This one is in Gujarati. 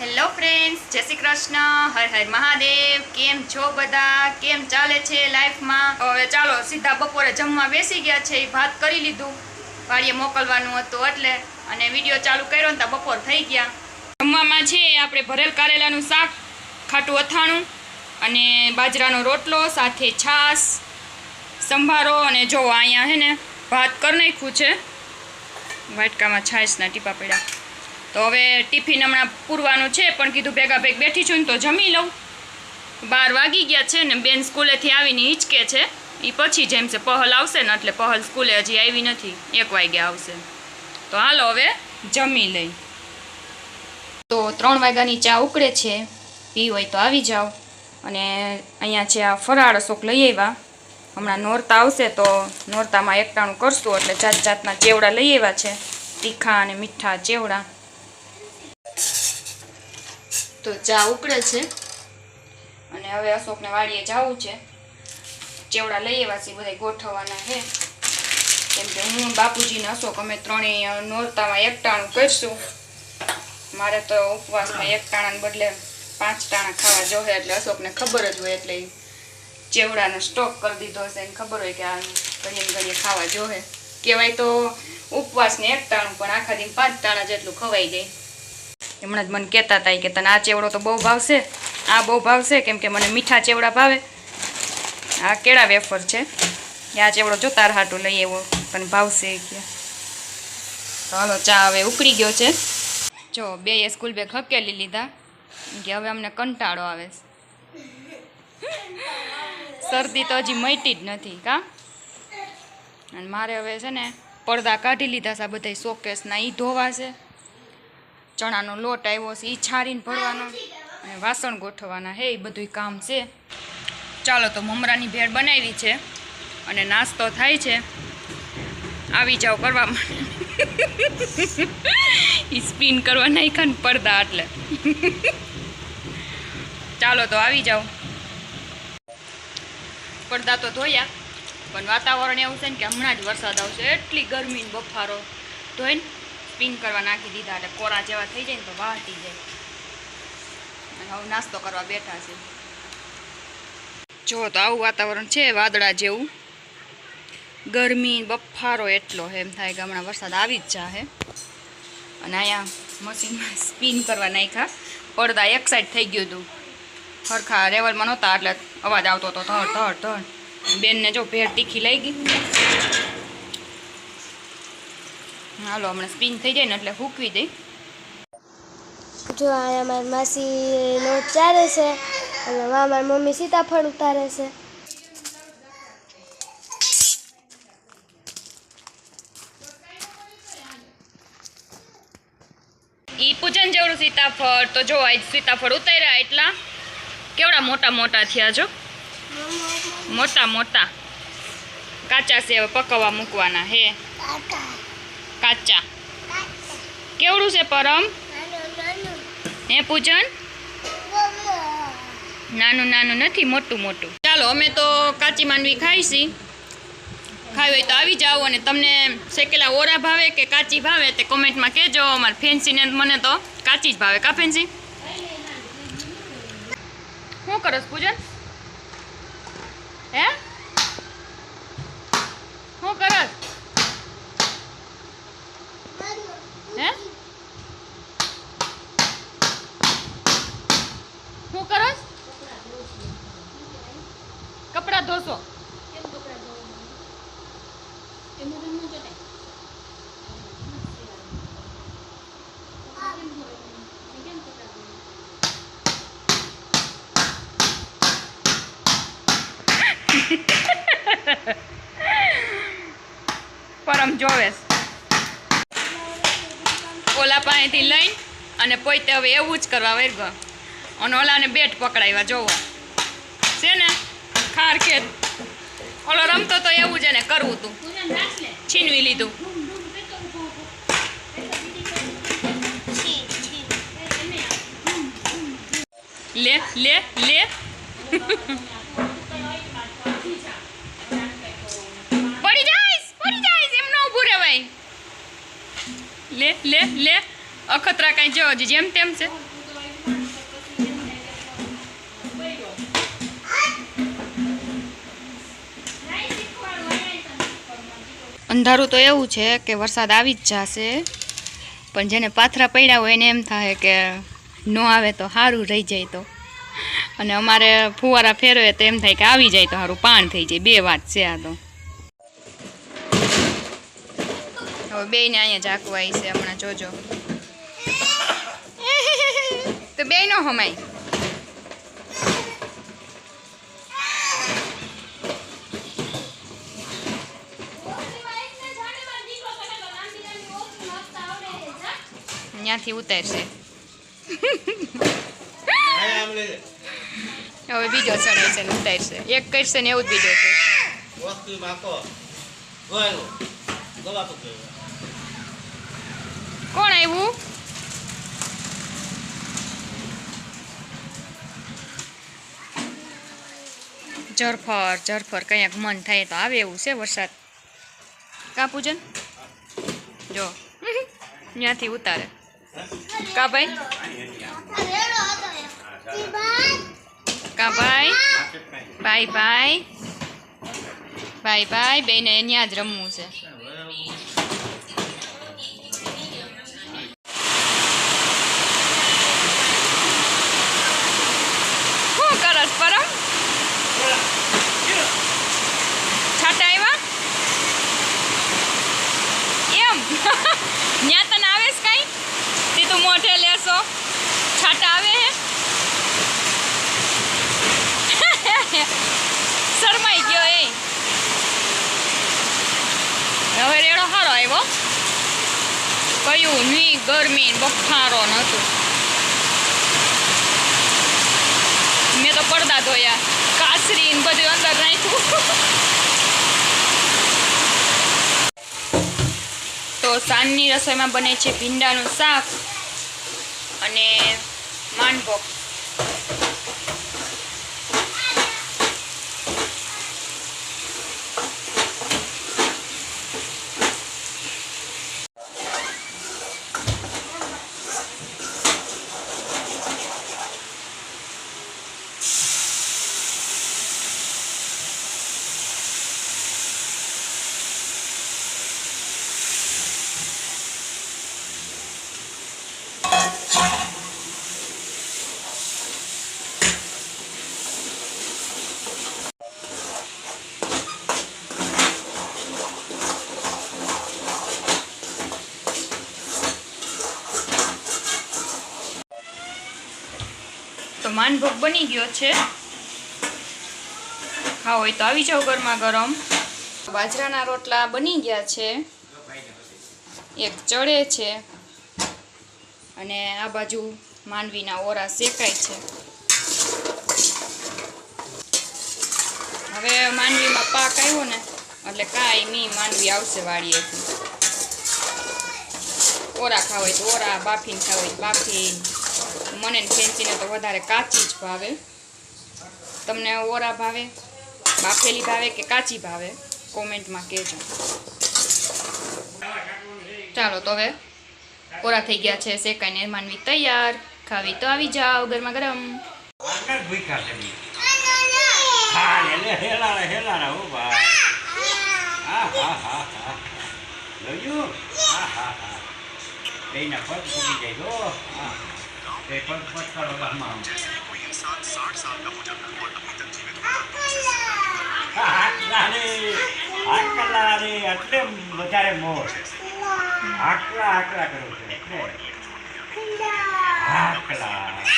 હેલો ફ્રેન્ડ્સ જય શ્રી કૃષ્ણ. હર હર મહાદેવ. કેમ છો બધા? કેમ ચાલે છે લાઈફમાં? હવે ચાલો, સીધા બપોરે જમવા બેસી ગયા છે. એ ભાત કરી લીધું. વાળીએ મોકલવાનું હતું એટલે. અને વીડિયો ચાલુ કર્યો ને તો બપોર થઈ ગયા. જમવામાં છે આપણે ભરેલ કારેલાનું શાક, ખાટું અથાણું અને બાજરાનો રોટલો, સાથે છાશ, સંભારો અને જોવો, અહીંયા હે ને, ભાત કરી નાખ્યું છે. વાટકામાં છાશના ટીપા પડ્યા. તો હવે ટિફિન હમણાં પૂરવાનું છે, પણ કીધું ભેગા ભેગ બેઠી છું ને તો જમી લઉં. બાર વાગી ગયા છે ને બેન સ્કૂલેથી આવીને હિંચકે છે. એ પછી જેમ છે પહલ આવશે ને એટલે પહલ સ્કૂલે હજી આવી નથી. એક વાગ્યા આવશે. તો હાલો હવે જમી લઈ. તો ત્રણ વાગ્યાની ચા ઉકળે છે. પી હોય તો આવી જાઓ. અને અહીંયા છે આ ફરાળ અશોક લઈ આવ્યા. હમણાં નોરતા આવશે તો નોરતામાં એકટાણું કરશું એટલે જાત જાતના ચેવડા લઈ આવ્યા છે. તીખા અને મીઠા ચેવડા. તો ચા ઉકળે છે. અને હવે અશોકને વાડીએ જવું છે. ચેવડા લઈ આવ્યા છે બધા ગોઠવવાના છે. કેમ કે હું બાપુજીને અશોક અમે ત્રણેય નોરતામાં એકટાણું કરીશું. મારે તો ઉપવાસમાં એક ટાણાને બદલે પાંચ ટાણા ખાવા જોવે એટલે અશોકને ખબર જ હોય એટલે ચેવડાનો સ્ટોક કરી દીધો હશે, એને ખબર હોય કે આ ઘડીએ ઘડીએ ખાવા જોવે કહેવાય તો ઉપવાસને એક ટાણું પણ આખા દિન પાંચ ટાણા જેટલું ખવાઈ જાય. હમણાં જ મને કહેતા હતા કે તને આ ચેવડો તો બહુ ભાવશે, આ બહુ ભાવશે, કેમ કે મને મીઠા ચેવડા ભાવે. આ કેળા વેફર છે, એ આ ચેવડો જો તાર હાટું લઈ એવો તને ભાવશે કે. હાલો, ચા હવે ઉકળી ગયો છે. જો બે એ સ્કૂલ બેગ હકેલી લીધા કે હવે અમને કંટાળો આવે શરદી તો હજી મટી જ નથી, કા? અને મારે હવે છે ને પડદા કાઢી લીધા છે, આ બધા શોકેસના એ ધોવા છે. ચણાનો લોટ આવ્યો છે એ છારીને ભરવાનો અને વાસણ ગોઠવવાના. હે એ બધું કામ છે. ચાલો તો મમરાની ભેળ બનાવી છે અને નાસ્તો થાય છે. આવી જાઓ કરવા માટે સ્પિન કરવા નાખ્યા ને પડદા એટલે ચાલો તો આવી જાઓ. પડદા તો ધોયા, પણ વાતાવરણ એવું છે ને કે હમણાં જ વરસાદ આવશે. એટલી ગરમી બફારો. ધોઈને સ્પિન કરવા નાખી દીધા એટલે કોરા જેવા થઈ જાય ને તો વાટી જાય. અને હવે નાસ્તો કરવા બેઠા છે. જો તો આવું વાતાવરણ છે, વાદળા જેવું. ગરમી, બફારો એટલો એમ થાય કે હમણાં વરસાદ આવી જ જાહે. અને અહીંયા મશીનમાં સ્પિન કરવા નાખ્યા. પડદા એક સાઈડ થઈ ગયું હતું. સરખા લેવલમાં નહોતા એટલે અવાજ આવતો હતો, ધડ ધડ ધડ. બેનને જો ભેળ તીખી લઈ ગઈ હાલો હમણાં સ્પિન થઈ જાય ને એટલે હૂકવી દઈ જો અહીંયા મારી માસી લોટ ચાલે છે અને વા મારી મમ્મી સીતાફળ ઉતારે છે. ઈ પૂજન જેવડું સીતાફળ તો જો આજ સીતાફળ ઉતાર્યા એટલા. કેવડા મોટા મોટા થયા જો? મોટા મોટા. કાચા છે હવે પકવવા મૂકવાના હે. કાચા. કેવડું છે પરમ? હે પૂજન? નાનું નાનું નથી, મોટું મોટું. ચાલો, અમે તો કાચી માંડવી ખાઈશી ખાવી હોય તો આવી જાઓ અને તમને શેકેલા ઓરા ભાવે કે કાચી ભાવે તે કોમેન્ટમાં કહેજો. અમારે ફેન્સીને મને તો કાચી જ ભાવે. કા ફેન્સી? શું કરસ પૂજન? હે? શું કરસ હે? શું કરસ કપડા ધોશો. પરમ જોવેશ ઓલા પાસેથી લઈ અને પોતે હવે એવું જ કરવા વર્ગ. અને ઓલાને બેટ પકડાવ્યા, જોવો. છે ને? ખાર ખેત ઓલો રમતો તો એવું જ એને કરવું તું. છીનવી લીધું. લે લે લે. પડી જાય પડી જાય એમ ન ઊભું રહેવાય. લે લે લે. અખતરા કાંઈ જવો હજી જેમ તેમ છે. અંધારું તો એવું છે કે વરસાદ આવી જ જશે, પણ જેને પાથરા પડ્યા હોય એને એમ થાય કે ન આવે તો સારું રહી જાય તો. અને અમારે ફુવારા ફેરવે તો એમ થાય કે આવી જાય તો સારું પાણ થઈ જાય. બે વાત છે આ તો. બેયને અહીંયા ઝાકવા આવી છે હમણાં, જોજો. તો બે નો હમાય. ત્યાંથી ઉતારશે. હવે બીજો ચડે છે ને ઉતારશે. એક કરશે ને એવું જ બીજો છે. કોણ આવ્યું જરફર જરફર કંઈક મન થાય તો આવે એવું છે વરસાદ. કા પૂજન જો. ત્યાંથી ઉતારે. કા ભાઈ કા ભાઈ ભાઈ ભાઈ ભાઈ ભાઈ બેને ત્યાં જ રમવું છે શું કરસ પરમ છાટા આવ્યા એમ ન્યા તને આવેશ કઈ? તે તું મોઢે લેશો. છાટા આવે હે? શરમાઈ ગયો એ. હવે રેડો સારો આવ્યો. કયું ની ગરમી બફારો નતું મેં તો પડદા ધોયા, કાસરી ને બધું અંદર નાખ્યું તો સાંજની રસોઈમાં બને છે ભીંડાનું શાક અને માંડભોગ માનભોગ બની ગયો છે. ખાવ હોય તો આવી જાવ ગરમા ગરમ. બાજરાના રોટલા બની ગયા છે. એક ચડે છે. અને આ બાજુ માંડવીના ઓરા શેકાય છે. હવે માંડવીમાં પાક આવ્યો ને, એટલે કાંઈ મી માંડવી આવશે વાડીએથી. ઓરા ખાવા હોય તો ઓરા, બાફીને ખાવાય બાફીને. મને ફેન્સીને તો વધારે કાચી જ ભાવે. તમને ઓરા ભાવે બાફેલી ભાવે કે કાચી ભાવે? કોમેન્ટમાં કહેજો. ચાલો તો હવે ઓરા થઈ ગયા છે શેકાઈને માનવી તૈયાર. ખાવી તો આવી જાઓ ગરમા ગરમ. હા, હો. હા, તે પગ પછાડો ગામમાં. હા, હાકલા રે, હાકલા રે, એટલે વધારે મોર. હાકલા, હાકલા કરું છું, એટલે. હાકલા.